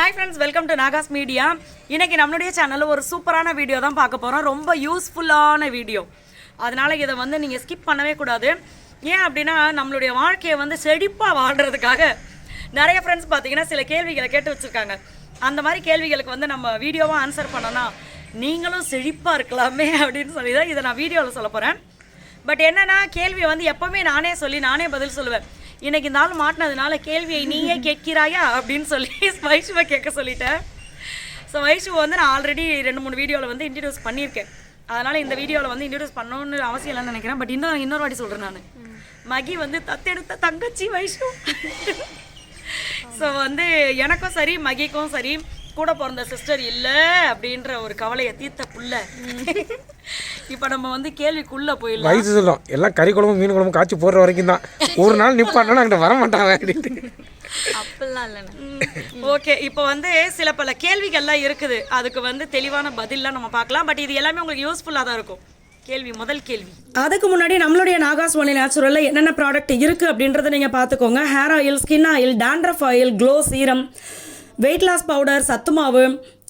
Hi friends welcome to Nagas media இன்னைக்கு நம்மளுடைய சேனலில் ஒரு சூப்பரான வீடியோ தான் பார்க்க போகிறோம் ரொம்ப யூஸ்ஃபுல்லான வீடியோ அதனால் இதை வந்து நீங்கள் ஸ்கிப் பண்ணவே கூடாது. ஏன் அப்படின்னா நம்மளுடைய வாழ்க்கையை வந்து செழிப்பாக வாழ்கிறதுக்காக நிறைய ஃப்ரெண்ட்ஸ் பார்த்தீங்கன்னா சில கேள்விகளை கேட்டு வச்சுருக்காங்க. அந்த மாதிரி கேள்விகளுக்கு வந்து நம்ம வீடியோவாக ஆன்சர் பண்ணோன்னா நீங்களும் செழிப்பாக இருக்கலாமே அப்படின்னு சொல்லி தான் இதை நான் வீடியோவில் சொல்ல போகிறேன் பட் என்னென்னா கேள்வி வந்து எப்போவுமே நானே சொல்லி நானே பதில் சொல்லுவேன். இன்னைக்கு இந்த ஆள் மாட்டினதுனால கேள்வியை நீயே கேட்கிறாயா அப்படின்னு சொல்லி வைஷுவை கேட்க சொல்லிட்டேன். ஸோ வைஷுவை வந்து நான் ஆல்ரெடி ரெண்டு மூணு வீடியோவில் வந்து இன்ட்ரடியூஸ் பண்ணியிருக்கேன். அதனால் இந்த வீடியோவில் வந்து இன்ட்ரடியூஸ் பண்ணணும்னு அவசியம் இல்லைன்னு நினைக்கிறேன். பட் இன்னும் இன்னொரு வாட்டி சொல்கிறேன் நான். மகி வந்து தத்தெடுத்த தங்கச்சி வைஷு ஸோ வந்து எனக்கும் சரி மகிக்கும் சரி. கூட பிறந்த சிஸ்டர் இல்லை அப்படின்ற ஒரு கவலையை தீர்த்த புள்ள. இப்போ நம்ம வந்து கேள்விக்குள்ள போயிடலாம். வயசு சொல்லும். எல்லாம் கறி குழம்பு மீன் குழம்பு காய்ச்சி போடுற வரைக்கும் தான். ஒரு நாள் நிப்பாட்டினா அங்கிட்ட வர மாட்டாங்க அப்படின்ட்டு. அப்படிலாம் இல்லைண்ணே ஓகே இப்போ வந்து சில பல கேள்விகள்லாம் இருக்குது. அதுக்கு வந்து தெளிவான பதில்லாம் நம்ம பார்க்கலாம். பட் இது எல்லாமே உங்களுக்கு யூஸ்ஃபுல்லாக தான் இருக்கும். கேள்வி முதல் கேள்வி. அதுக்கு முன்னாடி நம்மளுடைய நாகாஸ் ஒன்லி நேச்சுரலில் என்னென்ன ப்ராடக்ட் இருக்குது அப்படின்றத நீங்கள் பார்த்துக்கோங்க. Hair oil skin oil dandruff oil glow serum weight loss powder சத்து மாவு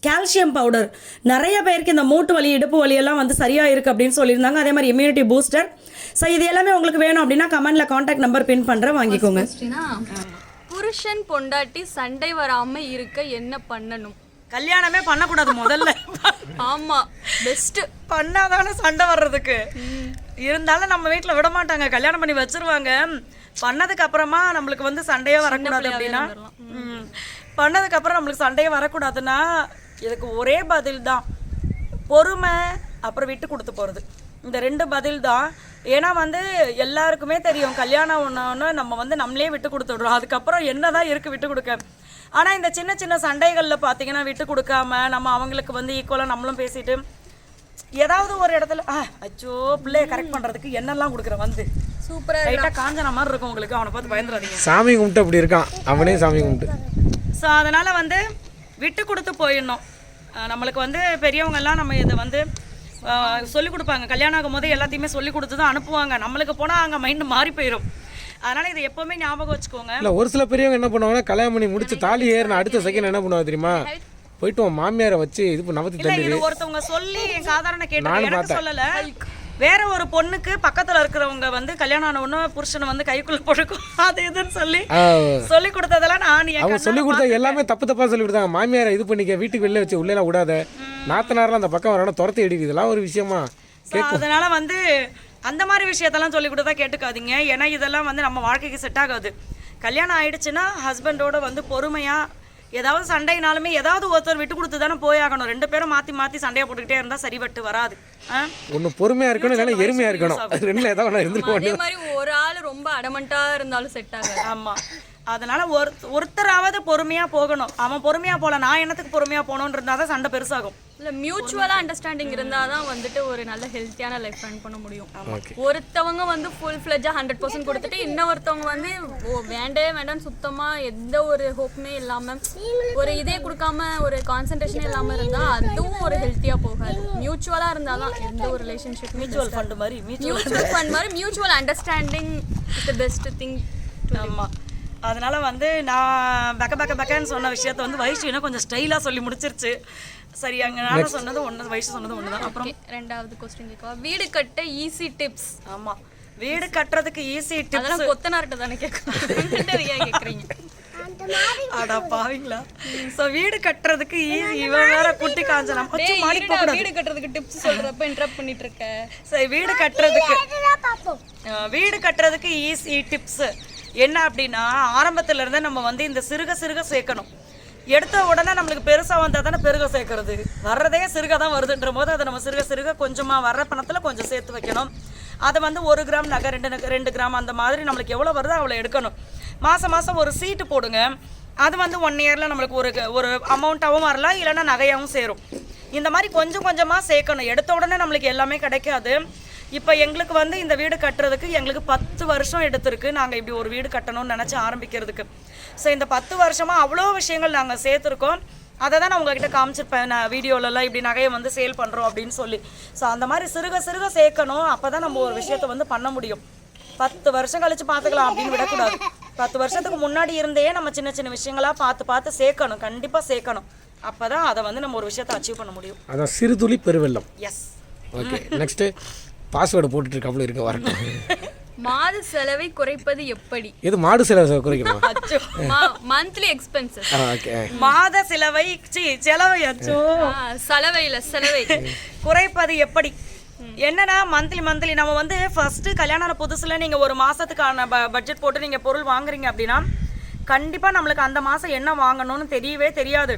கால்சியம் பவுடர் நிறைய பேருக்கு இந்த மூட்டு வலி இடுப்பு வலி எல்லாம் வந்து சரியாக இருக்குது அப்படின்னு சொல்லியிருந்தாங்க. அதே மாதிரி இம்யூனிட்டி பூஸ்டர் ஸோ இது எல்லாமே உங்களுக்கு வேணும் அப்படின்னா கமெண்ட்டில் காண்டாக்ட் நம்பர் பின் பண்ணுறேன் வாங்கிக்கோங்க. புருஷன் பொண்டாட்டி சண்டை வராம இருக்க என்ன பண்ணணும்? கல்யாணமே பண்ணக்கூடாது முதல்ல. ஆமா பெஸ்ட் பண்ணாதானே சண்டை வர்றதுக்கு? இருந்தாலும் நம்ம வீட்டில் விட மாட்டாங்க கல்யாணம் பண்ணி வச்சிருவாங்க. பண்ணதுக்கு அப்புறமா நம்மளுக்கு வந்து சண்டையே வரக்கூடாது அப்படின்னா. ம். பண்ணதுக்கு அப்புறம் நம்மளுக்கு சண்டையே வரக்கூடாதுன்னா இதுக்கு ஒரே பதில் தான் பொறுமை அப்புறம் விட்டு கொடுத்து போகிறது இந்த ரெண்டு பதில் தான் ஏன்னா வந்து எல்லாருக்குமே தெரியும் கல்யாணம் ஒன்று நம்ம வந்து நம்மளே விட்டு கொடுத்துடுறோம். அதுக்கப்புறம் என்னதான் இருக்கு விட்டு கொடுக்க? ஆனால் இந்த சின்ன சின்ன சண்டைகளில் பார்த்தீங்கன்னா விட்டு கொடுக்காம நம்ம அவங்களுக்கு வந்து ஈக்குவலாக நம்மளும் பேசிட்டு ஏதாவது ஒரு இடத்துல ஆ அச்சோ பிள்ளைய கரெக்ட் பண்றதுக்கு என்னெல்லாம் கொடுக்குறேன் வந்து? சூப்பரா லைட்டாக காஞ்சன மாதிரி இருக்கும் உங்களுக்கு அவனை பார்த்து பயந்துடாதீங்க. சாமி கும்பிட்டு அப்படி இருக்கான். அவனே சாமி கும்பிட்டு. ஸோ அதனால வந்து விட்டு கொடுத்து போயிடணும். நம்மளுக்கு வந்து பெரியவங்க எல்லாம் நம்ம இதை வந்து சொல்லி கொடுப்பாங்க. கல்யாணம் ஆகும் போது எல்லாத்தையுமே சொல்லி கொடுத்து தான் அனுப்புவாங்க. நம்மளுக்கு போனால் அங்கே மைண்டு மாறி போயிடும் அதனால இதை எப்பவுமே ஞாபகம் வச்சுக்கோங்க. இல்லை ஒரு சில பெரியவங்க என்ன பண்ணுவாங்கன்னா கல்யாணம் பண்ணி முடிச்சு தாலி ஏறின அடுத்த செகண்ட் என்ன பண்ணுவா தெரியுமா? போயிட்டு மாமியாரை வச்சு இது நவத்தி ஒருத்தவங்க சொல்லி என் சாதாரண எனக்கு சொல்லல. வேற ஒரு பொண்ணுக்கு பக்கத்துல இருக்கிறவங்க வந்து கல்யாணம் ஆன உடனே புருஷனை வந்து கைக்குள்ள பொழுக்கும் அது இதுன்னு சொல்லி சொல்லி கொடுத்ததெல்லாம் நான் அவங்க சொல்லி கொடுத்தா எல்லாமே தப்பு தப்பா சொல்லி கொடுத்தாங்க மாமியாரை இது பண்ணிக்க வீட்டுக்கு வெளில வச்சு உள்ளே விடாத. நாத்தனாரெலாம் அந்த பக்கம் வரணும் துரத்தி அடிக்குது. இதெல்லாம் ஒரு விஷயமா. அதனால வந்து அந்த மாதிரி விஷயத்தெல்லாம் சொல்லி கொடுத்தா கேட்டுக்காதீங்க. ஏன்னா இதெல்லாம் வந்து நம்ம வாழ்க்கைக்கு செட் ஆகாது. கல்யாணம் ஆயிடுச்சுன்னா ஹஸ்பண்டோட வந்து பொறுமையா ஏதாவது சண்டைனாலுமே ஏதாவது ஒருத்தர் விட்டு கொடுத்து தானே போயாகணும் ரெண்டு பேரும் மாத்தி மாத்தி சண்டையை போட்டுக்கிட்டே இருந்தா சரிபட்டு வராது. ஆ? ஒன்று பொறுமையா இருக்கணும் இல்லைன்னா எருமையா இருக்கணும். ரெண்டுல ஏதாவது ஒன்று இருந்துட்டு அதே மாதிரி ஒரு ஆள் ரொம்ப அடமண்டா இருந்தாலும் செட் ஆகாது. ஆமா. அதனால ஒரு ஒருத்தராவது பொறுமையா போகணும். அவன் பொறுமையா போல நான் என்னத்துக்கு பொறுமையா போகணும்னு இருந்தா தான் சண்டை பெருசாகும். இல்ல மியூச்சுவலா அண்டர்ஸ்டாண்டிங் இருந்தாதான் வந்துட்டு ஒரு நல்ல ஹெல்த்தியான லைஃப் ரன் பண்ண முடியும். ஒருத்தவங்க வந்து ஃபுல் ஃப்ளெஜா ஹண்ட்ரட் பர்சன்ட் கொடுத்துட்டு இன்னொருத்தவங்க வந்து ஓ வேண்டவே வேண்டாம்னு சுத்தமா எந்த ஒரு ஹோப்புமே இல்லாம ஒரு இதே கொடுக்காம ஒரு கான்சென்ட்ரேஷனே இல்லாம இருந்தா அதுவும் ஒரு ஹெல்த்தியா போகாது. மியூச்சுவலா இருந்தாதான் எந்த ஒரு ரிலேஷன்ஷிப் மியூச்சுவல் ஃபண்ட் மாதிரி மியூச்சுவல் மியூச்சுவல் ஃபண்ட் மாதிரி mutual understanding is the best thing ஆமா. அதனால வந்து நான் பக்க பக்க பக்கன்னு சொன்ன விஷயத்த வந்து வயசு இன்னும் கொஞ்சம் ஸ்டைலா சொல்லி முடிச்சிருச்சு. சரி அங்க நான் சொன்னது ஒண்ணு வயசு சொன்னது ஒண்ணுதான். அப்புறம் ரெண்டாவது கொஸ்டின் கேட்கவா? வீடு கட்ட ஈஸி டிப்ஸ் ஆமா. வீடு கட்டுறதுக்கு ஈஸி டிப்ஸ் அதெல்லாம் கொத்தனார்கிட்ட தானே கேட்கணும். கேட்குறீங்க? அடா பாவீங்களா. சோ வீடு கட்டுறதுக்கு ஈஸி இவன் வேற குட்டி கூடாது வீடு கட்டுறதுக்கு டிப்ஸ் சொல்றப்ப இன்டரப்ட் பண்ணிட்டு இருக்க சரி வீடு கட்டுறதுக்கு வீடு கட்டுறதுக்கு ஈஸி டிப்ஸ் என்ன அப்படின்னா ஆரம்பத்துல இருந்தே நம்ம வந்து இந்த சிறுக சிறுக சேர்க்கணும். எடுத்த உடனே நம்மளுக்கு பெருசாக வந்தால் தானே பெருக சேர்க்கறது. வர்றதே சிறுக தான் வருதுன்ற போது அதை நம்ம சிறுக சிறுக கொஞ்சமாக வர்ற பணத்தில் கொஞ்சம் சேர்த்து வைக்கணும். அதை வந்து ஒரு கிராம் நகை ரெண்டு நகை ரெண்டு கிராம் அந்த மாதிரி நம்மளுக்கு எவ்வளோ வருதோ அவ்வளோ எடுக்கணும். மாதம் மாதம் ஒரு சீட்டு போடுங்க. அது வந்து ஒன் இயரில் நம்மளுக்கு ஒரு ஒரு அமௌண்ட்டாகவும் வரலாம் இல்லைன்னா நகையாகவும் சேரும். இந்த மாதிரி கொஞ்சம் கொஞ்சமாக சேர்க்கணும். எடுத்த உடனே நம்மளுக்கு எல்லாமே கிடைக்காது. இப்போ எங்களுக்கு வந்து இந்த வீடு கட்டுறதுக்கு எங்களுக்கு பத்து வருஷம் எடுத்திருக்கு. நாங்கள் இப்படி ஒரு வீடு கட்டணும்னு நினச்சி ஆரம்பிக்கிறதுக்கு. ஸோ இந்த பத்து வருஷமாக அவ்வளோ விஷயங்கள் நாங்கள் சேர்த்துருக்கோம். அதை தான் நான் உங்ககிட்ட காமிச்சிருப்பேன். நான் வீடியோலலாம் இப்படி நகையை வந்து சேல் பண்ணுறோம் அப்படின்னு சொல்லி. ஸோ அந்த மாதிரி சிறுக சிறுக சேர்க்கணும். அப்போ தான் நம்ம ஒரு விஷயத்தை வந்து பண்ண முடியும். பத்து வருஷம் கழிச்சு பார்த்துக்கலாம் அப்படின்னு விடக்கூடாது. பத்து வருஷத்துக்கு முன்னாடி இருந்தே நம்ம சின்ன சின்ன விஷயங்களா பார்த்து பார்த்து சேர்க்கணும். கண்டிப்பாக சேர்க்கணும். அப்போ தான் அதை வந்து நம்ம ஒரு விஷயத்தை அச்சீவ் பண்ண முடியும். அதான் சிறுதுளி பெருவெள்ளம். எஸ் ஓகே நெக்ஸ்ட்டு பாஸ்வேர்டு போட்டுட்டு இருக்க வரட்டும். மாத செலவை குறைப்பது எப்படி? எது மாடு செலவு குறைக்கணுமா? மந்த்லி எக்ஸ்பென்சஸ் ஆ ஓகே மாத செலவை சி செலவை அச்சோ. செலவையில் செலவை. குறைப்பது எப்படி? என்னன்னா மந்த்லி மந்த்லி நம்ம வந்து ஃபர்ஸ்ட் கல்யாண புதுசுல நீங்க ஒரு மாசத்துக்கான பட்ஜெட் போட்டு நீங்க பொருள் வாங்குறீங்க அப்படின்னா கண்டிப்பா நம்மளுக்கு அந்த மாசம் என்ன வாங்கணும்னு தெரியவே தெரியாது.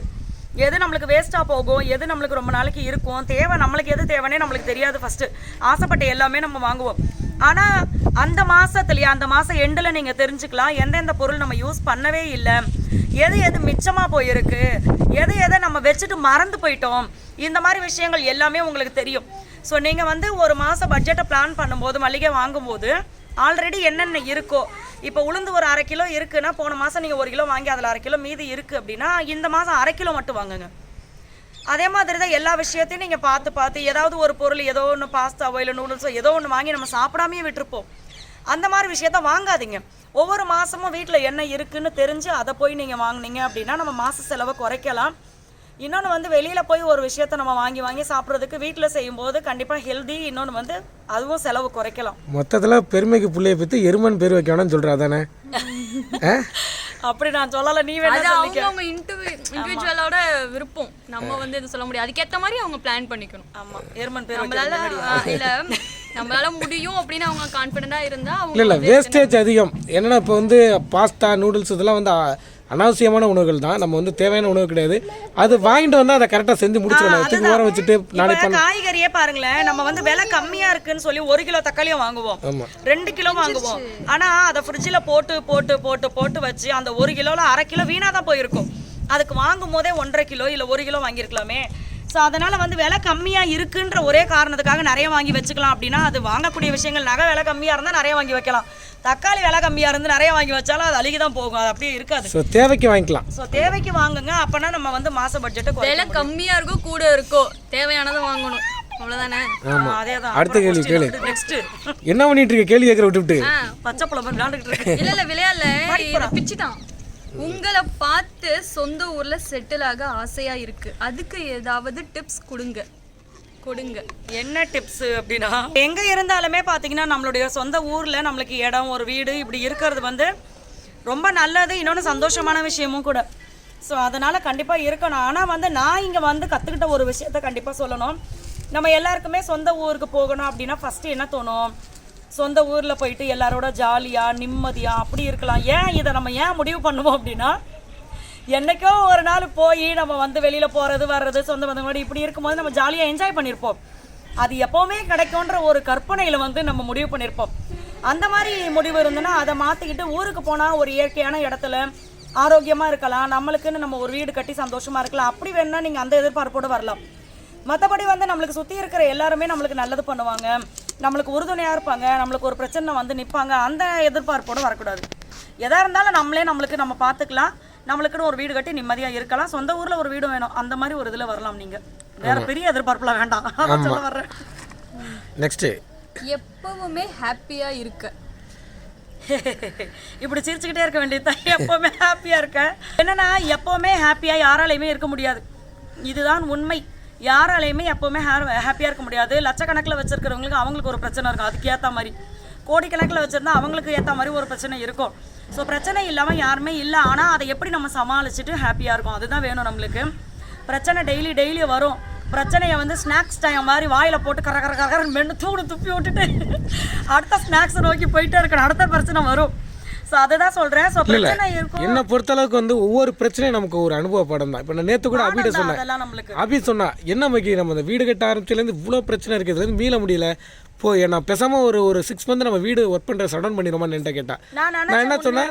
எது நம்மளுக்கு வேஸ்ட்டாக போகும் எது நம்மளுக்கு ரொம்ப நாளைக்கு இருக்கும் தேவை நம்மளுக்கு எது தேவைன்னே நம்மளுக்கு தெரியாது ஃபஸ்ட்டு ஆசைப்பட்ட எல்லாமே நம்ம வாங்குவோம். ஆனால் அந்த மாதத்துலேயே அந்த மாதம் எண்டில் நீங்கள் தெரிஞ்சுக்கலாம் எந்தெந்த பொருள் நம்ம யூஸ் பண்ணவே இல்லை எது எது மிச்சமாக போயிருக்கு எது எதை நம்ம வச்சுட்டு மறந்து போயிட்டோம் இந்த மாதிரி விஷயங்கள் எல்லாமே உங்களுக்கு தெரியும். ஸோ நீங்கள் வந்து ஒரு மாதம் பட்ஜெட்டை பிளான் பண்ணும்போது மளிகை வாங்கும்போது ஆல்ரெடி என்னென்ன இருக்கோ இப்போ உளுந்து ஒரு அரை கிலோ இருக்குன்னா போன மாதம் நீங்கள் ஒரு கிலோ வாங்கி அதில் அரை கிலோ மீதி இருக்குது அப்படின்னா இந்த மாதம் அரை கிலோ மட்டும் வாங்குங்க. அதே மாதிரி தான் எல்லா விஷயத்தையும் நீங்கள் பார்த்து பார்த்து ஏதாவது ஒரு பொருள் ஏதோ ஒன்று பாஸ்தாவோ இல்லை நூடுல்ஸோ ஏதோ ஒன்று வாங்கி நம்ம சாப்பிடாமையே விட்டுருப்போம். அந்த மாதிரி விஷயத்த வாங்காதீங்க. ஒவ்வொரு மாதமும் வீட்டில் என்ன இருக்குன்னு தெரிஞ்சு அதை போய் நீங்கள் வாங்கினீங்க அப்படின்னா நம்ம மாத செலவை குறைக்கலாம். இன்னொன்று வந்து வெளியில் போய் ஒரு விஷயத்த நம்ம வாங்கி வாங்கி சாப்பிட்றதுக்கு வீட்டில் செய்யும்போது கண்டிப்பாக ஹெல்தி இன்னொன்று வந்து அதுவும் செலவு குறைக்கலாம். மொத்தத்தில் பெருமைக்கு புள்ளைய பற்றி எருமன் பேர் வைக்கணும்னு சொல்கிறா தானே அப்படி நான் சொல்லலை நீ வேணா அவங்க இண்டிவிஜுவலோட விருப்பம். நம்ம வந்து இது சொல்ல முடியாது. அதுக்கேற்ற மாதிரி அவங்க பிளான் பண்ணிக்கணும். ஆமாம் எருமன் பேர் நம்மளால இல்ல நம்மளால முடியும் அப்படின்னு அவங்க கான்ஃபிடென்ட்டா இருந்தா இல்லை அவங்க இல்லை வேஸ்டேஜ் அதிகம். என்னன்னா இப்போ வந்து பாஸ்தா நூடுல்ஸ் இதெல்லாம் வந்து அனாவசியமான உணவுகள் தான் நம்ம வந்து தேவையான உணவு கிடையாது. அது வாங்கிட்டு வந்தால் அதை கரெக்டாக செஞ்சு முடிச்சிடணும். தூக்கி ஊற வச்சுட்டு நாளை காய்கறியே பாருங்களேன். நம்ம வந்து விலை கம்மியா இருக்குன்னு சொல்லி ஒரு கிலோ தக்காளியும் வாங்குவோம். ரெண்டு கிலோ வாங்குவோம். ஆனா அதை ஃப்ரிட்ஜில் போட்டு போட்டு போட்டு போட்டு வச்சு அந்த ஒரு கிலோல அரை கிலோ வீணா தான் போயிருக்கும். அதுக்கு வாங்கும் போதே ஒன்றரை கிலோ இல்ல ஒரு கிலோ வாங்கியிருக்கலாமே. ஸோ அதனால வந்து விலை கம்மியா இருக்குன்ற ஒரே காரணத்துக்காக நிறைய வாங்கி வச்சுக்கலாம். அப்படின்னா அது வாங்கக்கூடிய விஷயங்கள் நகை விலை கம்மியா இருந்தா நிறைய வாங்கி வைக்கலாம். தக்காளி விலை கம்மியா இருந்து நிறைய வாங்கி வச்சாலும் அது அழுகி தான் போகும். அது அப்படியே இருக்காது. ஸோ தேவைக்கு வாங்கிக்கலாம். ஸோ தேவைக்கு வாங்குங்க. அப்பனா நம்ம வந்து மாச பட்ஜெட்டை விலை கம்மியா இருக்கோ கூட இருக்கோ தேவையானதை வாங்கணும். அவ்வளவுதானே? அதேதான். அடுத்த கேள்வி கேளு. நெக்ஸ்ட் என்ன பண்ணிட்டு இருக்க? கேள்வி கேட்குற விட்டுவிட்டு. ஆ, பச்சை புலம்பு விளையாண்டுக்கிட்டு இருக்கு. இல்ல இல்ல விளையாடல. பிச்சுட்டான் உங்களை பார்த்து சொந்த ஊர்ல செட்டில் ஆக ஆசையா இருக்கு. அதுக்கு ஏதாவது டிப்ஸ் கொடுங்க. கொடுங்க. என்ன டிப்ஸ் அப்படின்னா எங்க இருந்தாலுமே பாத்தீங்கன்னா நம்மளுடைய சொந்த ஊர்ல நம்மளுக்கு இடம் ஒரு வீடு இப்படி இருக்கிறது வந்து ரொம்ப நல்லது இன்னொன்று சந்தோஷமான விஷயமும் கூட. ஸோ அதனால கண்டிப்பாக இருக்கணும். ஆனால் வந்து நான் இங்கே வந்து கற்றுக்கிட்ட ஒரு விஷயத்த கண்டிப்பாக சொல்லணும். நம்ம எல்லாருக்குமே சொந்த ஊருக்கு போகணும் அப்படின்னா ஃபஸ்ட்டு என்ன தோணும்? சொந்த ஊரில் போயிட்டு எல்லாரோட ஜாலியாக நிம்மதியாக அப்படி இருக்கலாம். ஏன் இதை நம்ம ஏன் முடிவு பண்ணுவோம் அப்படின்னா என்னைக்கோ ஒரு நாள் போய் நம்ம வந்து வெளியில் போகிறது வர்றது சொந்த பந்தங்களோட இப்படி இருக்கும்போது நம்ம ஜாலியாக என்ஜாய் பண்ணியிருப்போம் அது எப்பவுமே கிடைக்கும்ன்ற ஒரு கற்பனையில் வந்து நம்ம முடிவு பண்ணியிருப்போம் அந்த மாதிரி முடிவு இருந்ததுன்னா அதை மாற்றிக்கிட்டு ஊருக்கு போனால் ஒரு இயற்கையான இடத்துல ஆரோக்கியமாக இருக்கலாம். நம்மளுக்குன்னு நம்ம ஒரு வீடு கட்டி சந்தோஷமாக இருக்கலாம். அப்படி வேணா நீங்கள் அந்த எதிர்பார்ப்போட வரலாம். மற்றபடி வந்து நம்மளுக்கு சுற்றி இருக்கிற எல்லாருமே நம்மளுக்கு நல்லது பண்ணுவாங்க. நம்மளுக்கு உறுதுணையாக இருப்பாங்க நம்மளுக்கு ஒரு பிரச்சனை வந்து நிற்பாங்க அந்த எதிர்பார்ப்போட வரக்கூடாது. எதா இருந்தாலும் நம்மளே நம்மளுக்கு நம்ம பார்த்துக்கலாம் நம்மளுக்குன்னு ஒரு வீடு கட்டி நிம்மதியாக இருக்கலாம். சொந்த ஊரில் ஒரு வீடு வேணும். அந்த மாதிரி ஒரு இதில் வரலாம் நீங்கள் வேற பெரிய எதிர்பார்ப்புலாம் வேண்டாம். அதான் சொல்ல வர்றேன். நெக்ஸ்ட்டு எப்பவுமே ஹாப்பியா இருக்க. இப்படி சிரிச்சுக்கிட்டே இருக்க வேண்டியது எப்போவுமே ஹாப்பியாக இருக்க. என்னன்னா எப்போவுமே ஹாப்பியாக யாராலையுமே இருக்க முடியாது. இதுதான் உண்மை. யாராலையுமே எப்போவுமே ஹாப்பியாக இருக்க முடியாது. லட்சக்கணக்கில் வச்சுருக்கிறவங்களுக்கு அவங்களுக்கு ஒரு பிரச்சனை இருக்கும். அதுக்கு ஏற்ற மாதிரி. கோடிக்கணக்கில் வச்சுருந்தா அவங்களுக்கு ஏற்ற மாதிரி ஒரு பிரச்சனை இருக்கும். ஸோ பிரச்சனை இல்லாமல் யாருமே இல்லை. ஆனால் அதை எப்படி நம்ம சமாளிச்சுட்டு ஹாப்பியாக இருக்கும்? அதுதான் வேணும் நம்மளுக்கு. பிரச்சனை டெய்லி டெய்லி வரும். பிரச்சனையை வந்து ஸ்நாக்ஸ் டைம் மாதிரி வாயில் போட்டு கர கர கரன்னு மென்று தூடு துப்பி விட்டுட்டு அடுத்த ஸ்நாக்ஸை நோக்கி போயிட்டே இருக்கணும். அடுத்த பிரச்சனை வரும். ஸோ அதுதான் சொல்றேன். ஸோ பிரச்சனை இருக்கும். என்னை பொறுத்தளவுக்கு வந்து ஒவ்வொரு பிரச்சனையும் நமக்கு ஒரு அனுபவ படம் தான் இப்போ நான் நேற்று கூட அபிட்ட சொன்னேன். அபி சொன்னா என்ன மகி நம்ம இந்த வீடு கட்ட ஆரம்பிச்சிலேருந்து இவ்வளோ பிரச்சனை இருக்குது இதுலேருந்து மீள முடியல. போ நான் பேசாமல் ஒரு ஒரு சிக்ஸ் மந்த் நம்ம வீடு ஒர்க் பண்ணுற சடன் பண்ணிடுவோமான்னு என்கிட்ட கேட்டா. நான் என்ன சொன்னேன்.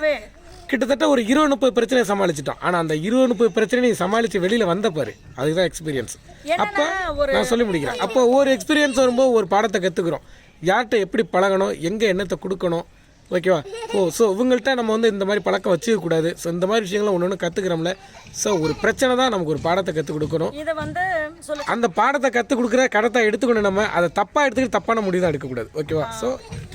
கிட்டத்தட்ட ஒரு இருபது முப்பது பிரச்சனையை சமாளிச்சிட்டோம். ஆனால் அந்த இருபது முப்பது பிரச்சனையை நீ சமாளித்து வெளியில் வந்த பாரு. அதுதான் எக்ஸ்பீரியன்ஸ் அப்போ நான் சொல்லி முடிக்கிறேன். அப்போ ஒவ்வொரு எக்ஸ்பீரியன்ஸ் வரும்போது ஒரு பாடத்தை கற்றுக்குறோம் யார்கிட்ட எப்படி பழகணும்? எங்கே என்னத்தை கொடுக்கணும்? ஓகேவா ஓ ஸோ இவங்கள்ட்ட நம்ம வந்து இந்த மாதிரி பழக்கம் வச்சுக்க கூடாது ஸோ இந்த மாதிரி விஷயங்களை ஒன்று ஒன்று கற்றுக்கிறோம்ல ஸோ ஒரு பிரச்சனை தான் நமக்கு ஒரு பாடத்தை கற்றுக் கொடுக்கணும். இதை வந்து அந்த பாடத்தை கற்றுக் கொடுக்குற கடத்தை எடுத்துக்கணும் நம்ம. அதை தப்பாக எடுத்துக்கிட்டு தப்பான முடிவு தான் எடுக்கக்கூடாது. ஓகேவா ஸோ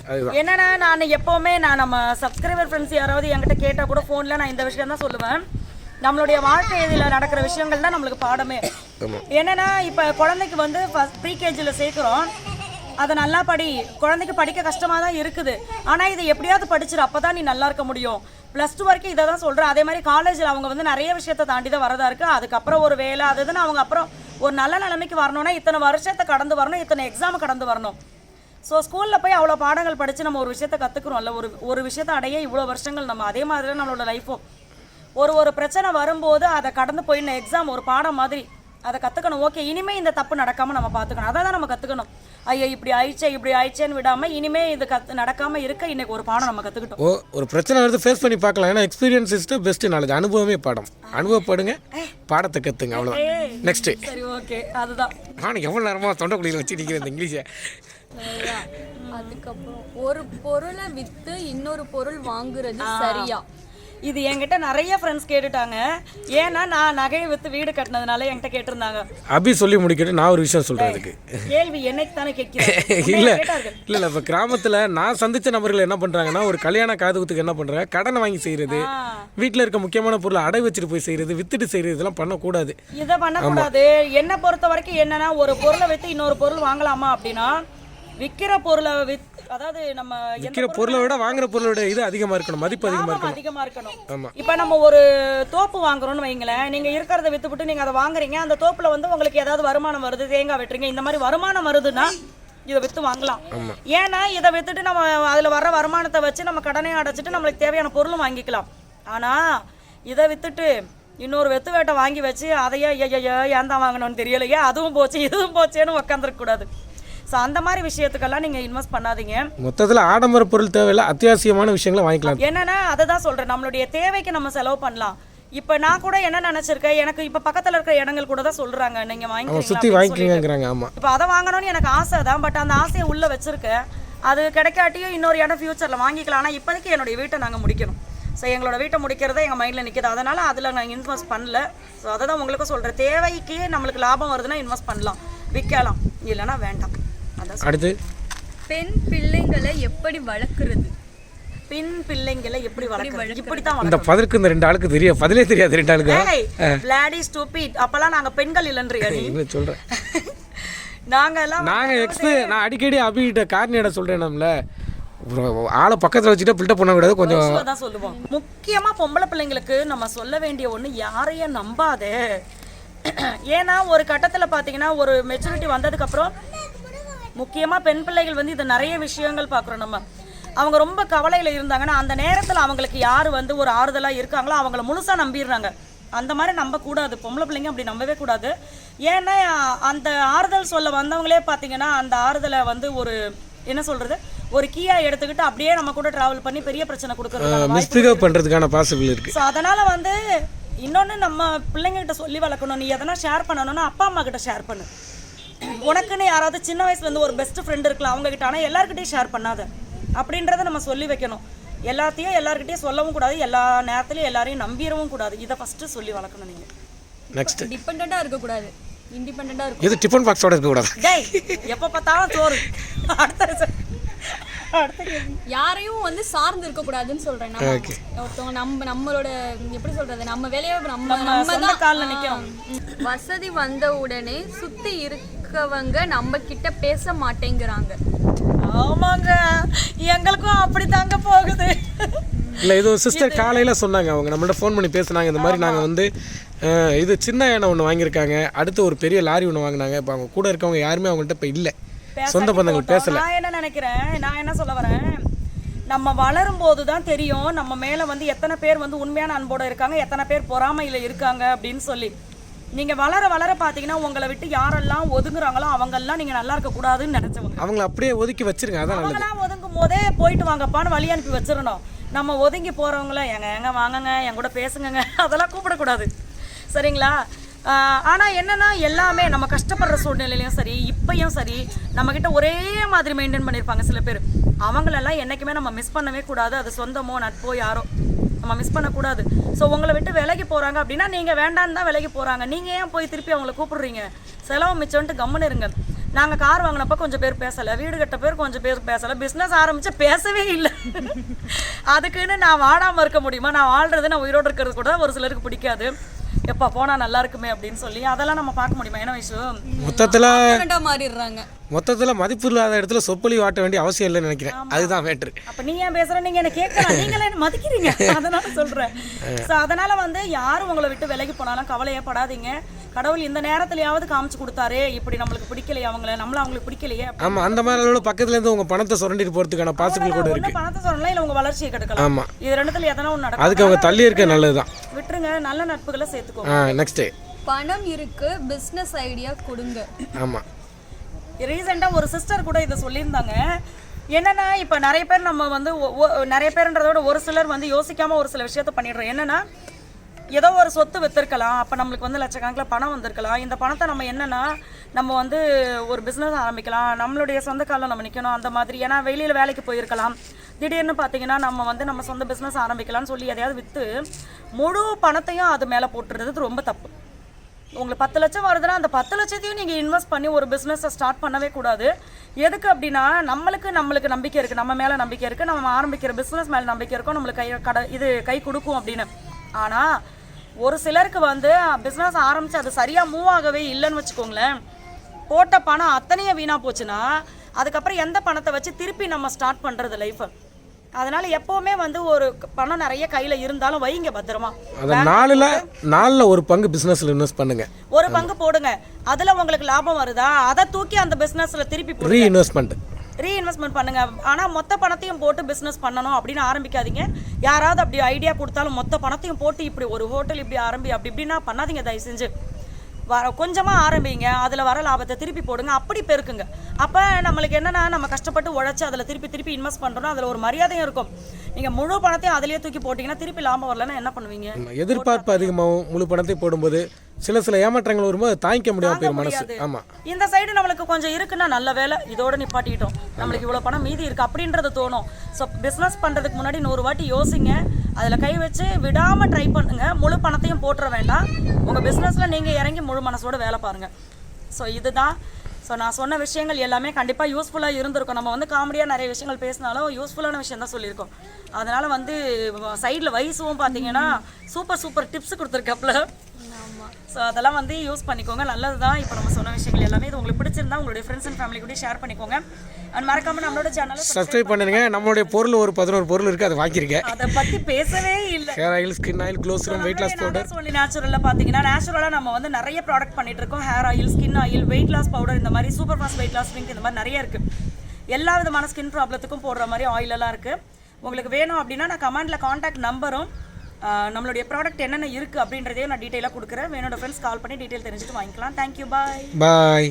அதுதான். என்னன்னா நான் எப்போவுமே நான் நம்ம சப்ஸ்கிரைபர் ஃப்ரெண்ட்ஸ் யாராவது என்கிட்ட கேட்டால் கூட ஃபோனில் நான் இந்த விஷயம் தான் சொல்லுவேன். நம்மளுடைய வாழ்க்கை இதில் நடக்கிற விஷயங்கள் தான் நம்மளுக்கு பாடமே. என்னன்னா இப்போ குழந்தைக்கு வந்து ஃபஸ்ட் ப்ரீகேஜியில் சேர்க்குறோம். அதை நல்லா படி குழந்தைக்கு படிக்க கஷ்டமாக தான் இருக்குது. ஆனால் இதை எப்படியாவது படிச்சிரு அப்போ தான் நீ நல்லா இருக்க முடியும். ப்ளஸ் டூ வரைக்கும் இதை தான் சொல்கிறேன் அதே மாதிரி காலேஜில் அவங்க வந்து நிறைய விஷயத்தை தாண்டி தான் வரதா இருக்குது அதுக்கப்புறம் ஒரு வேலை அது இதுன்னு அவங்க அப்புறம் ஒரு நல்ல நிலைமைக்கு வரணும்னா இத்தனை வருஷத்தை கடந்து வரணும் இத்தனை எக்ஸாம் கடந்து வரணும். ஸோ ஸ்கூலில் போய் அவ்வளோ பாடங்கள் படித்து நம்ம ஒரு விஷயத்தை கற்றுக்குறோம்ல ஒரு ஒரு விஷயத்தை அடைய இவ்வளோ வருஷங்கள் நம்ம அதே மாதிரி தான் நம்மளோட லைஃப்பும் ஒரு ஒரு பிரச்சனை வரும்போது அதை கடந்து போயிடணும். எக்ஸாம் ஒரு பாடம் மாதிரி. அதை கற்றுக்கணும் ஓகே இனிமே இந்த தப்பு நடக்காமல் நம்ம பார்த்துக்கணும். அதை தான் நம்ம கற்றுக்கணும் ஐயோ இப்படி ஆயிடுச்சே இப்படி ஆயிடுச்சேன்னு விடாமல் இனிமே இது கத்து நடக்காமல் இருக்க இன்னைக்கு ஒரு பாடம் நம்ம கற்றுக்கிட்டோம் ஓ ஒரு பிரச்சனை வருது ஃபேஸ் பண்ணி பார்க்கலாம். ஏன்னா எக்ஸ்பீரியன்ஸ் இஸ் பெஸ்ட் நாலேஜ் அனுபவமே பாடம். அனுபவப்படுங்க பாடத்தை கற்றுங்க அவ்வளோதான் நெக்ஸ்ட்டு சரி ஓகே அதுதான். நானும் எவ்வளோ நேரமாக தொண்டைக்குழியில் வச்சு நிற்கிறேன் இந்த இங்கிலீஷை? அதுக்கப்புறம் ஒரு பொருளை வித்து இன்னொரு பொருள் வாங்குறது சரியா? இது என்கிட்ட நிறைய ஃப்ரெண்ட்ஸ் கேட்டுட்டாங்க. ஏன்னா நான் நகையை விற்று வீடு கட்டினதுனால என்கிட்ட கேட்டிருந்தாங்க. அபி சொல்லி முடிக்கிட்டு நான் ஒரு விஷயம் சொல்கிறேன் அதுக்கு. கேள்வி என்னைக்கு தானே கேட்கிறேன்? இல்லை இல்லை இல்லை இப்போ கிராமத்தில் நான் சந்தித்த நபர்கள் என்ன பண்ணுறாங்கன்னா ஒரு கல்யாண காதுகுத்துக்கு என்ன பண்ணுறாங்க கடனை வாங்கி செய்கிறது வீட்டில் இருக்க முக்கியமான பொருளை அடை வச்சுட்டு போய் செய்கிறது வித்துட்டு செய்கிறது இதெல்லாம் பண்ணக்கூடாது. இதை பண்ணக்கூடாது. என்னை பொறுத்த வரைக்கும் என்னன்னா ஒரு பொருளை வித்து இன்னொரு பொருள் வாங்கலாமா அப்படின்னா விற்கிற பொருளை வித் அதாவது நம்ம விற்கிற பொருளை விட வாங்குற பொருளை விட இது அதிகமாக இருக்கணும் மதிப்பு அதிகமாக இருக்கணும். அதிகமா இருக்கணும். ஆமா. இப்போ நம்ம ஒரு தோப்பு வாங்குறோம்னு வைங்களேன் நீங்க இருக்கிறத வித்துவிட்டு நீங்க அதை வாங்குறீங்க அந்த தோப்புல வந்து உங்களுக்கு ஏதாவது வருமானம் வருது தேங்காய் வெட்டுறீங்க இந்த மாதிரி வருமானம் வருதுன்னா இதை வித்து வாங்கலாம். ஏன்னா இதை வித்துட்டு நம்ம அதுல வர்ற வருமானத்தை வச்சு நம்ம கடனை அடைச்சிட்டு நம்மளுக்கு தேவையான பொருளும் வாங்கிக்கலாம். ஆனா இதை வித்துட்டு இன்னொரு வெத்து வேட்டை வாங்கி வச்சு அதையே ஐயோ ஏன் தான் வாங்கணும்னு தெரியலையே அதுவும் போச்சு இதுவும் போச்சேன்னு உட்காந்துருக்க கூடாது. ஸோ அந்த மாதிரி விஷயத்துக்கெல்லாம் நீங்க இன்வெஸ்ட் பண்ணாதீங்க. மொத்தத்தில் ஆடம்பர பொருள் தேவையில்லை அத்தியாவசியமான விஷயங்களை வாங்கிக்கலாம். என்னன்னா அதை தான் சொல்றேன். நம்மளுடைய தேவைக்கு நம்ம செலவு பண்ணலாம். இப்போ நான் கூட என்ன நினைச்சிருக்கேன்? எனக்கு இப்போ பக்கத்துல இருக்கிற இடங்கள் கூட தான் சொல்றாங்க. நீங்க அவன் சுற்றி வாங்கிக்கலாம் வாங்கிக்கங்கிறாங்க ஆமாம் இப்போ அதை வாங்கணும்னு எனக்கு ஆசை தான். பட் அந்த ஆசையை உள்ள வச்சிருக்கேன். அது கிடைக்காட்டியும் இன்னொரு இடம் ஃபியூச்சரில் வாங்கிக்கலாம். ஆனால் இப்போதைக்கு என்னுடைய வீட்டை நாங்கள் முடிக்கணும். ஸோ எங்களோட வீட்டை முடிக்கிறதே எங்கள் மைண்டில் நிற்கிது அதனால் அதில் நான் இன்வெஸ்ட் பண்ணல. ஸோ அதை தான் உங்களுக்கும் சொல்கிறேன் தேவைக்கு நம்மளுக்கு லாபம் வருதுன்னா இன்வெஸ்ட் பண்ணலாம். விற்கலாம். இல்லைன்னா வேண்டாம். அடுத்து. பெண் பிள்ளைங்களை எப்படி வளர்க்குறது? பின் பிள்ளைங்களை எப்படி வளர்க்குறது? இப்படி தான் இந்த பதிலுக்கு இந்த ரெண்டு ஆளுக்கு தெரியும் பதிலே தெரியாது ரெண்டு ஆளுக்கு. பிளாடி ஸ்டூபிட் அப்பெல்லாம் நாங்க பெண்கள் இல்லைன்றியா நீ? என்ன சொல்கிறேன் நாங்க எல்லாம் நாங்கள் எக்ஸ்பு நான் அடிக்கடி அபிகிட்ட காரணியிட சொல்கிறேன் நம்மள ஆளை பக்கத்தில் வச்சுட்டு பில்டப் பண்ணக்கூடாது கொஞ்சம் தான் சொல்லுவோம். முக்கியமா பொம்பளை பிள்ளைங்களுக்கு நம்ம சொல்ல வேண்டிய ஒண்ணு யாரையும் நம்பாதே. ஏன்னா ஒரு கட்டத்துல பாத்தீங்கன்னா ஒரு மெச்சூரிட்டி வந்ததுக்கு அப்புறம் முக்கியமா பெண் பிள்ளைகள் வந்து இது நிறைய விஷயங்கள் பார்க்குறோம் நம்ம. அவங்க ரொம்ப கவலையில இருந்தாங்கன்னா அந்த நேரத்துல அவங்களுக்கு யார் வந்து ஒரு ஆறுதலா இருக்காங்களோ அவங்கள முழுசா நம்பிடுறாங்க. அந்த மாதிரி நம்ப கூடாது பொம்பளை பிள்ளைங்க அப்படி நம்பவே கூடாது. ஏன்னா அந்த ஆறுதல் சொல்ல வந்தவங்களே பார்த்தீங்கன்னா அந்த ஆறுதலை வந்து ஒரு என்ன சொல்றது ஒரு கீயா எடுத்துக்கிட்டு அப்படியே நம்ம கூட டிராவல் பண்ணி பெரிய பிரச்சனை கொடுக்கறது பண்ணுறதுக்கான பாசிபிள் இருக்குது ஸோ அதனால வந்து இன்னொன்று நம்ம பிள்ளைங்ககிட்ட சொல்லி வளர்க்கணும். நீ எதனா ஷேர் பண்ணணும்னா அப்பா அம்மா கிட்ட ஷேர் பண்ணு. உனக்குன்னு யாராவது சின்ன வயசுல இருந்து ஒரு பெஸ்ட் ஃப்ரெண்ட் இருக்கலாம் அவங்க கிட்ட ஆனால் எல்லாருக்கிட்டையும் ஷேர் பண்ணாத. அப்படின்றத நம்ம சொல்லி வைக்கணும். எல்லாத்தையும் எல்லாருக்கிட்டையும் சொல்லவும் கூடாது எல்லா நேரத்துலையும் எல்லாரையும் நம்பிடவும் கூடாது. இதை ஃபஸ்ட்டு சொல்லி வளர்க்கணும் நீங்கள் நெக்ஸ்ட் டிபெண்ட்டாக இருக்கக்கூடாது. இண்டிபெண்ட்டாக இருக்கும் இது டிஃபன் பாக்ஸோட இருக்கக்கூடாது டேய் எப்போ பார்த்தாலும் சோறு. அடுத்த யாரையும் வந்து சார்ந்து இருக்கக்கூடாதுன்னு சொல்றேன். நம்ம ஒருத்தவங்க நம்ம நம்மளோட எப்படி சொல்றது நம்ம வேலையை நம்ம நம்ம தான். வசதி வந்த உடனே சுத்தி இருக்கவங்க நம்ம கிட்ட பேச மாட்டேங்கிறாங்க ஆமாங்க. எங்களுக்கும் அப்படி தாங்க போகுது. இல்லை இது ஒரு சிஸ்டர் காலையில் சொன்னாங்க அவங்க. நம்மள்ட்ட ஃபோன் பண்ணி பேசுனாங்க. இந்த மாதிரி நாங்கள் வந்து இது சின்ன யானை ஒன்று வாங்கியிருக்காங்க. அடுத்து ஒரு பெரிய லாரி ஒன்று வாங்கினாங்க. இப்போ அவங்க கூட இருக்கவங்க யாருமே அவங்கள்ட்ட இப்போ இல்லை. சொந்த பந்தங்கள் பேசலை. நான் என்ன நினைக்கிறேன்? நான் என்ன சொல்ல வரேன்? நம்ம வளரும் போது தான் தெரியும் நம்ம மேல வந்து எத்தனை பேர் வந்து உண்மையான அன்போட இருக்காங்க எத்தனை பேர் பொறாமையில இருக்காங்க அப்படின்னு சொல்லி. நீங்க வளர வளர பாத்தீங்கன்னா உங்களை விட்டு யாரெல்லாம் ஒதுங்குறாங்களோ அவங்கெல்லாம் நீங்க நல்லா இருக்க கூடாதுன்னு நினைச்சவங்க. அவங்கள அப்படியே ஒதுக்கி வச்சிருங்க அதான் அவங்களாம் ஒதுங்கும் போதே போயிட்டு வாங்கப்பான்னு வழி அனுப்பி வச்சிடணும். நம்ம ஒதுங்கி போறவங்கள எங்க எங்க வாங்கங்க என் கூட பேசுங்கங்க. அதெல்லாம் கூப்பிடக்கூடாது. சரிங்களா? ஆனால் என்னன்னா எல்லாமே நம்ம கஷ்டப்படுற சூழ்நிலையிலையும் சரி இப்பயும் சரி நம்மக்கிட்ட ஒரே மாதிரி மெயின்டைன் பண்ணியிருப்பாங்க சில பேர். அவங்களெல்லாம் என்றைக்குமே நம்ம மிஸ் பண்ணவே கூடாது. அது சொந்தமோ நட்போ யாரோ. நம்ம மிஸ் பண்ணக்கூடாது. ஸோ உங்களை விட்டு விலகி போகிறாங்க அப்படின்னா நீங்கள் வேண்டான்னு தான் விலகி போகிறாங்க நீங்கள் ஏன் போய் திருப்பி அவங்கள கூப்பிடுறீங்க? செலவு மிச்சம்ன்ட்டு கம்முன்னு இருங்க. நாங்கள் கார் வாங்கினப்போ கொஞ்சம் பேர் பேசலை. வீடு கட்ட பேர் கொஞ்சம் பேர் பேசலை. பிஸ்னஸ் ஆரம்பித்து பேசவே இல்லை. அதுக்குன்னு நான் வாடாமல் இருக்க முடியுமா? நான் வாழ்றது நான் உயிரோடு இருக்கிறது கூட ஒரு சிலருக்கு பிடிக்காது. எப்போ போனால் நல்லா இருக்குமே அப்படின்னு சொல்லி அதெல்லாம் நம்ம பார்க்க முடியுமா? என்ன வயசு மொத்தத்தில் மாறிடுறாங்க. மொத்தத்தில் மதிப்பு இல்லாத இடத்துல சொப்பொழி வாட்ட வேண்டிய அவசியம் இல்லைன்னு நினைக்கிறேன். அதுதான் மேட்ரு அப்ப நீ ஏன் பேசுற? நீங்க என்ன கேட்கலாம். நீங்களே என்ன மதிக்கிறீங்க? அதனால சொல்றேன். சோ அதனால வந்து யாரும் உங்களை விட்டு விலகி போனாலும் கவலையே படாதீங்க. கடவுள் இந்த நேரத்துலயாவது காமிச்சு கொடுத்தாரே. இப்படி நம்மளுக்கு பிடிக்கலையே அவங்கள. நம்மள அவங்களுக்கு பிடிக்கலையே ஆமாம் அந்த மாதிரி அளவில் பக்கத்துல இருந்து உங்கள் பணத்தை சுரண்டிட்டு போகிறதுக்கான பாசிபிள் கூட ஒண்ணு இருக்குது பணத்தை சொல்லலாம் இல்ல உங்க வளர்ச்சியை கெடுக்கலாம். ஆமாம் இது ரெண்டுத்துல எதனா ஒண்ணு நடக்கும். அதுக்கு அவங்க தள்ளி இருக்க நல்லது தான் விட்டுருங்க நல்ல நட்புகளை சேர்த்துக்கோ ஆ நெக்ஸ்ட்டு பணம் இருக்கு பிசினஸ் ஐடியா கொடுங்க. ஆமாம் ரீசெண்டாக ஒரு சிஸ்டர் கூட இதை சொல்லியிருந்தாங்க. என்னன்னா இப்போ நிறைய பேர் நம்ம வந்து நிறைய பேர்ன்றத விட ஒரு சிலர் வந்து யோசிக்காம ஒரு சில விஷயத்த பண்ணிடுறோம். என்னன்னா ஏதோ ஒரு சொத்து வித்திருக்கலாம். அப்போ நம்மளுக்கு வந்து லட்சக்கணக்கில் பணம் வந்திருக்கலாம். இந்த பணத்தை நம்ம என்னன்னா நம்ம வந்து ஒரு பிஸ்னஸ் ஆரம்பிக்கலாம். நம்மளுடைய சொந்த காலில் நம்ம நிற்கணும் அந்த மாதிரி. ஏன்னா வெளியில் வேலைக்கு போயிருக்கலாம். திடீர்னு பார்த்தீங்கன்னா நம்ம வந்து நம்ம சொந்த பிஸ்னஸ் ஆரம்பிக்கலாம்னு சொல்லி எதையாவது விற்று முழு பணத்தையும் அது மேலே போட்டுறது ரொம்ப தப்பு. உங்களுக்கு பத்து லட்சம் வருதுன்னா அந்த பத்து லட்சத்தையும் நீங்கள் இன்வெஸ்ட் பண்ணி ஒரு பிஸ்னஸை ஸ்டார்ட் பண்ணவே கூடாது. எதுக்கு அப்படின்னா நம்மளுக்கு நம்மளுக்கு நம்பிக்கை இருக்குது நம்ம மேலே நம்பிக்கை இருக்குது நம்ம ஆரம்பிக்கிற பிஸ்னஸ் மேலே நம்பிக்கை இருக்கும் நம்மளுக்கு கை கடை இது கை கொடுக்கும் அப்படின்னு. ஆனால் ஒரு சிலருக்கு வந்து பிஸ்னஸ் ஆரம்பித்து அது சரியாக மூவ் ஆகவே இல்லைன்னு வச்சுக்கோங்களேன். போட்ட பணம் அத்தனையும் வீணாக போச்சுன்னா அதுக்கப்புறம் எந்த பணத்தை வச்சு திருப்பி நம்ம ஸ்டார்ட் பண்ணுறது லைஃப்பை அதனால எப்போவுமே வந்து ஒரு பணம் நிறைய கையில் இருந்தாலும் வைங்க பத்திரமா. அதை நாலில் நாலில் ஒரு பங்கு பிஸ்னஸில் இன்வெஸ்ட் பண்ணுங்கள் ஒரு பங்கு போடுங்க. அதுல உங்களுக்கு லாபம் வருதா? அதை தூக்கி அந்த பிசினஸ்ல திருப்பி ரீஇன்வெஸ்ட்மெண்ட் ரீஇன்வெஸ்ட்மெண்ட் பண்ணுங்க. ஆனா மொத்த பணத்தையும் போட்டு பிசினஸ் பண்ணணும் அப்படின்னு ஆரம்பிக்காதீங்க. யாராவது அப்படி ஐடியா கொடுத்தாலும் மொத்த பணத்தையும் போட்டு இப்படி ஒரு ஹோட்டல் இப்படி ஆரம்பி அப்படி இப்படின்னா பண்ணாதீங்க தயவு செஞ்சு. வர கொஞ்சமா ஆரம்பிங்க. அதுல வர லாபத்தை திருப்பி போடுங்க. அப்படி பெருக்குங்க. அப்ப நம்மளுக்கு என்னன்னா நம்ம கஷ்டப்பட்டு உழைச்சி அதுல திருப்பி திருப்பி இன்வெஸ்ட் பண்றோம் அதுல ஒரு மரியாதையும் இருக்கும். நீங்க முழு பணத்தையும் அதுலயே தூக்கி போட்டீங்கன்னா திருப்பி லாபம் வரலன்னா என்ன பண்ணுவீங்க? எதிர்பார்ப்பு அதிகமாகவும் முழு பணத்தை போடும்போது சில சில ஏமாற்றங்கள் வரும்போது அது தாங்கிக்க முடியாம போயிடும் மனசு. ஆமாம் இந்த சைடு நம்மளுக்கு கொஞ்சம் இருக்குன்னா நல்ல வேலை இதோட நிப்பாட்டிட்டோம். நம்மளுக்கு இவ்வளோ பணம் மீதி இருக்கு அப்படின்றது தோணும். ஸோ பிஸ்னஸ் பண்ணுறதுக்கு முன்னாடி நூறு வாட்டி யோசிங்க. அதில் கை வச்சு விடாமல் ட்ரை பண்ணுங்க. முழு பணத்தையும் போட்டுற வேண்டாம். உங்கள் பிஸ்னஸில் நீங்கள் இறங்கி முழு மனசோட வேலை பாருங்க. ஸோ இதுதான். ஸோ நான் சொன்ன விஷயங்கள் எல்லாமே கண்டிப்பாக யூஸ்ஃபுல்லாக இருந்திருக்கும். நம்ம வந்து காமெடியாக நிறைய விஷயங்கள் பேசினாலும் யூஸ்ஃபுல்லான விஷயம் தான் சொல்லியிருக்கோம். அதனால் வந்து சைடில் வயசும் பார்த்தீங்கன்னா சூப்பர் சூப்பர் டிப்ஸ் கொடுத்துருக்காப்புல ஸோ அதெல்லாம் வந்து யூஸ் பண்ணிக்கோங்க. நல்லது தான் இப்போ நம்ம சொன்ன விஷயங்கள் எல்லாமே இது உங்களுக்கு பிடிச்சிருந்தா உங்களுடைய ஃப்ரெண்ட்ஸ் அண்ட் ஃபேமிலி கூட ஷேர் பண்ணிக்கோங்க. அண்ட் மறக்காம நம்மளோட சேனலை சப்ஸ்கிரைப் பண்ணுங்க. நம்மளுடைய பொருள் ஒரு பதினோரு பொருள் இருக்குது அதை வாங்கியிருக்கேன் அதை பற்றி பேசவே இல்லை. Hair oil skin oil glow serum weight loss powder சொல்லி நேச்சுரலில் பார்த்தீங்கன்னா நேச்சுரலாக நம்ம வந்து நிறைய ப்ராடக்ட் பண்ணிட்டு இருக்கோம். Hair oil skin oil weight loss powder இந்த மாதிரி super fast weight loss drink இந்த மாதிரி நிறைய இருக்கு. எல்லா விதமான ஸ்கின் ப்ராப்ளத்துக்கும் போடுற மாதிரி ஆயில் எல்லாம் இருக்கு. உங்களுக்கு வேணும் அப்படின்னா நான் கமெண்ட்ல காண்டாக்ட் நம்பரும் நம்மளுடைய ப்ராடக்ட் என்னென்ன இருக்கு அப்படின்றதையும் நான் டீட்டெயிலாக கொடுக்குறேன். வேணோட ஃப்ரெண்ட்ஸ் கால் பண்ணி டீட்டெயில் தெரிஞ்சுட்டு வாங்கிக்கலாம். தேங்க்யூ பாய் பாய்